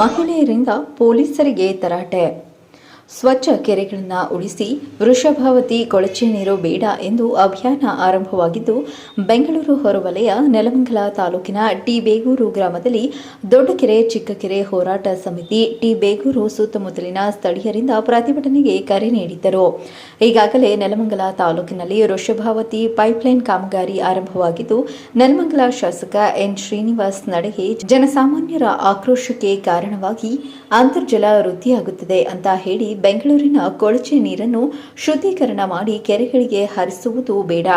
ಮಹಿಳೆಯರಿಂದ ಪೊಲೀಸರಿಗೆ ತರಾಟೆ. ಸ್ವಚ್ಛ ಕೆರೆಗಳನ್ನು ಉಳಿಸಿ ವೃಷಭಾವತಿ ಕೊಳಚೆ ನೀರು ಬೇಡ ಎಂದು ಅಭಿಯಾನ ಆರಂಭವಾಗಿದ್ದು, ಬೆಂಗಳೂರು ಹೊರವಲಯ, ನೆಲಮಂಗಲ ತಾಲೂಕಿನ ಟಿ ಬೇಗೂರು ಗ್ರಾಮದಲ್ಲಿ ದೊಡ್ಡಕೆರೆ ಚಿಕ್ಕಕೆರೆ ಹೋರಾಟ ಸಮಿತಿ ಟಿ ಬೇಗೂರು ಸುತ್ತಮುತ್ತಲಿನ ಸ್ಥಳೀಯರಿಂದ ಪ್ರತಿಭಟನೆಗೆ ಕರೆ ನೀಡಿದ್ದರು. ಈಗಾಗಲೇ ನೆಲಮಂಗಲ ತಾಲೂಕಿನಲ್ಲಿ ವೃಷಭಾವತಿ ಪೈಪ್ಲೈನ್ ಕಾಮಗಾರಿ ಆರಂಭವಾಗಿದ್ದು, ನೆಲಮಂಗಲ ಶಾಸಕ ಎನ್ ಶ್ರೀನಿವಾಸ್ ನಡೆಗೆ ಜನಸಾಮಾನ್ಯರ ಆಕ್ರೋಶಕ್ಕೆ ಕಾರಣವಾಗಿ ಅಂತರ್ಜಲ ವೃದ್ಧಿಯಾಗುತ್ತದೆ ಅಂತ ಹೇಳಿ ಬೆಂಗಳೂರಿನ ಕೊಳಚೆ ನೀರನ್ನು ಶುದ್ಧೀಕರಣ ಮಾಡಿ ಕೆರೆಗಳಿಗೆ ಹರಿಸುವುದು ಬೇಡ.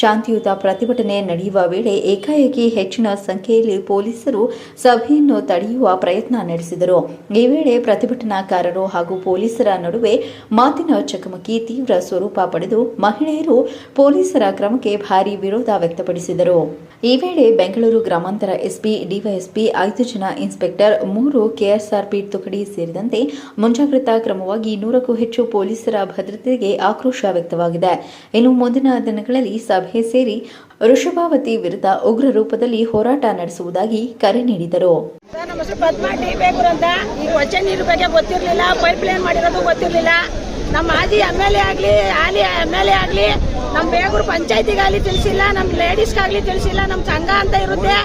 ಶಾಂತಿಯುತ ಪ್ರತಿಭಟನೆ ನಡೆಯುವ ವೇಳೆ ಏಕಾಏಕಿ ಹೆಚ್ಚಿನ ಸಂಖ್ಯೆಯಲ್ಲಿ ಪೊಲೀಸರು ಸಭೆಯನ್ನು ತಡೆಯುವ ಪ್ರಯತ್ನ ನಡೆಸಿದರು. ಈ ವೇಳೆ ಪ್ರತಿಭಟನಾಕಾರರು ಹಾಗೂ ಪೊಲೀಸರ ನಡುವೆ ಮಾತಿನ ಚಕಮಕಿ ತೀವ್ರ ಸ್ವರೂಪ ಪಡೆದು ಮಹಿಳೆಯರು ಪೊಲೀಸರ ಕ್ರಮಕ್ಕೆ ಭಾರಿ ವಿರೋಧ ವ್ಯಕ್ತಪಡಿಸಿದರು. ಈ ವೇಳೆ ಬೆಂಗಳೂರು ಗ್ರಾಮಾಂತರ ಎಸ್ಪಿ, ಡಿವೈಎಸ್ಪಿ, ಐದು ಜನ ಇನ್ಸ್ಪೆಕ್ಟರ್, ಮೂರು ಕೆಎಸ್ಆರ್ಪಿ ತುಕಡಿ ಸೇರಿದಂತೆ ಮುಂಜಾಗ್ರತಾ ಕ್ರಮವಾಗಿ ನೂರಕ್ಕೂ ಹೆಚ್ಚು ಪೊಲೀಸರ ಭದ್ರತೆಗೆ ಆಕ್ರೋಶ ವ್ಯಕ್ತವಾಗಿದೆ. ಇನ್ನು ಮುಂದಿನ ದಿನಗಳಲ್ಲಿ ಸಭೆ ಸೇರಿ ಋಷಭಾವತಿ ವಿರುದ್ಧ ಉಗ್ರ ರೂಪದಲ್ಲಿ ಹೋರಾಟ ನಡೆಸುವುದಾಗಿ ಕರೆ ನೀಡಿದರು. ಈ ಗೊತ್ತಿರಲಿಲ್ಲ ಪೈಪ್ ಲೈನ್ ಮಾಡಿರೋದು ಗೊತ್ತಿರಲಿಲ್ಲ. ನಮ್ಮ ಮಾಜಿ ಎಂ ಎಲ್ ಎ ಆಗಲಿ ಹಾಲಿ ಎಂ ಎಲ್ ಎ ಆಗಲಿ ನಮ್ಮ ಬೇಗೂರು ಪಂಚಾಯತಿಗಾಗಲಿ ತಿಳಿಸಿಲ್ಲ ನಮ್ಮ ಲೇಡೀಸ್ಗಾಗ್ಲಿ ತಿಳಿಸಿಲ್ಲ ನಮ್ಮ ಸಂಘ ಅಂತ ಇರುತ್ತೆ.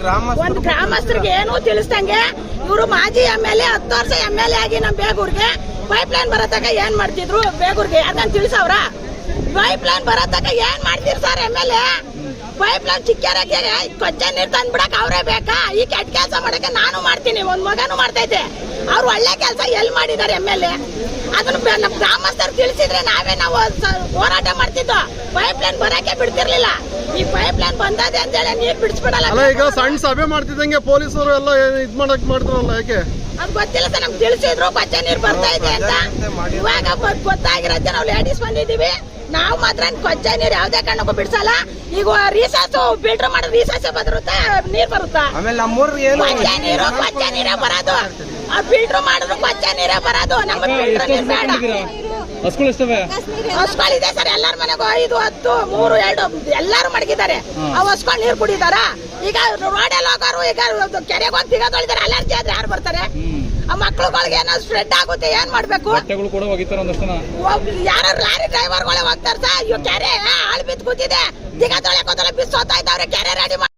ಒಂದು ಗ್ರಾಮಸ್ಥರಿಗೆ ಏನೂ ತಿಳಿಸ್ದಂಗೆ ಇವರು ಮಾಜಿ ಎಂ ಎಲ್ ಎ ಹತ್ತು ವರ್ಷ ಎಂ ಎಲ್ ಎ ಆಗಿ ನಮ್ಮ ಬೇಗೂರ್ಗೆ ಪೈಪ್ ಲೈನ್ ಬರತಕ್ಕ ಏನ್ ಮಾಡ್ತಿದ್ರು? ಬೇಗೂರ್ಗೆ. ಯಾಕಂತ ತಿಳಿಸವ್ರ? ಪೈಪ್ ಲೈನ್ ಬರತಕ್ಕ ಏನ್ ಮಾಡ್ತೀರಿ sir M L A pipe line ಚಿಕ್ಕರಕ್ಕೆ ಕೊಚ್ಚೆ ನೀರು ತಂದ್ಬಿಡಕ್ ಅವರೇ ಬೇಕಾ? ಈ ಕೆಟ್ಟ ಕೆಲಸ ಮಾಡಕ್ಕೆ ನಾನು ಮಾಡ್ತೀನಿ ಒಂದ್ ಮಗನು ಮಾಡ್ತೈತೆ. ಅವ್ರು ಒಳ್ಳೆ ಕೆಲಸ ಎಲ್ಲಿ ಮಾಡಿದ್ದಾರೆ ಎಂ ಎಲ್ ಎ? ಅದನ್ನ ನಮ್ಮ ನಮ್ ಗ್ರಾಮಸ್ಥರು ತಿಳಿಸಿದ್ರೆ ನಾವೇ ನಾವು ಹೋರಾಟ ಮಾಡ್ತಿದ್ದೋ? ಪೈಪ್ ಲೈನ್ ಬರಕ್ಕೆ ಬಿಡ್ತಿರ್ಲಿಲ್ಲ. ಈ ಪೈಪ್ ಲೈನ್ ಬಂದದೆ ಅಂತೇಳಿ ನೀರ್ ಬಿಡಿಸ್ಬಿಡಲ್ಲ. ಈಗ ಸಣ್ಣ ಸಭೆ ಮಾಡ್ತಿದ್ದಂಗೆ ಪೊಲೀಸರು ಎಲ್ಲ ಇದ್ ಮಾಡಕ್ ಮಾಡ್ತಾರಲ್ಲ ಯಾಕೆ? ಅದು ಗೊತ್ತಿಲ್ಲ ಸರ್ ನಮ್ಗೆ ತಿಳಿಸಿದ್ರು ಕೊಚ್ಚೆ ನೀರು ಬರ್ತಾ ಇದೆ ಅಂತ. ಇವಾಗ ಗೊತ್ತಾಗಿರತ್ತೆ ನಾವು ಲೇಡೀಸ್ ಬಂದಿದೀವಿ ನಾವು ಮಾತ್ರ ಕೊಚ್ಚೆ ನೀರು ಯಾವ್ದೇ ಕಾರಣಕ್ಕೂ ಬಿಡ್ಸಲ್ಲ. ಈಗ ರೀಸಾಸು ಫಿಲ್ಟರ್ ಮಾಡೋ ರೀಸಾಸೆ ಬರುತ್ತೆ ನೀರ್ ಬರುತ್ತಾ? ಆಮೇಲೆ ನಮ್ಮೂರ್ಗೆ ಏನು ಕೊಚ್ಚೆ ನೀರು ಕೊಚ್ಚೆ ನೀರೇ ಬರೋದು. ಆ ಫಿಲ್ಟರ್ ಮಾಡಿದ್ರು ಕೊಚ್ಚೆ ನೀರೇ ಬರೋದು. ನಮ್ಮ ಫಿಲ್ಟರ್ ನೀರ್ ಬೇಡ. ಹಸ್ಗಳಿಸ್ತವೆ ಹಸ್ಗಳಿದೆ ಸರ್ ಎಲ್ಲಾರ ಮನೆಗೂ ಐದು ಹತ್ತು ಮೂರು ಎರಡು ಎಲ್ಲಾರು ಮಡಗಿದ್ದಾರೆ. ಅವ್ ಹೊಸ್ಕೊಂಡ್ ನೀರು ಕುಡಿದಾರ ಈಗ ರೋಡಲ್ಲಿ ಹೋಗೋರು ಈಗ ಕೆರೆಗೆ ಹೋಗಿ ತಿಗ ತೊಳಿದಾರೆ ಅಲರ್ಜಿ ಆದ್ರೆ ಯಾರು ಬರ್ತಾರೆ? ಆ ಮಕ್ಳುಗಳಿಗೆ ಏನೋ ಸ್ಪ್ರೆಡ್ ಆಗುತ್ತೆ ಏನ್ ಮಾಡ್ಬೇಕು? ಬಟ್ಟೆಗಳು ಕೂಡ ಒಗಿತಾರೆ ಒಂದಷ್ಟು ಜನ. ಯಾರು ಲಾರಿ ಡ್ರೈವರ್ಗಳೇ ಹೋಗ್ತಾರ ಸರ್ ಇವ್ ಕೆರೆ ಆಳ್ ಬಿದ್ದು ಕೂತಿದೆ. ತಳ್ಯಾಕೋತಾರ ಬಿಸ್ ಬಿಸೋತಾ ಇದ್ದಾವ್ರೆ ಕೆರೆ ರೆಡಿ ಮಾಡಿ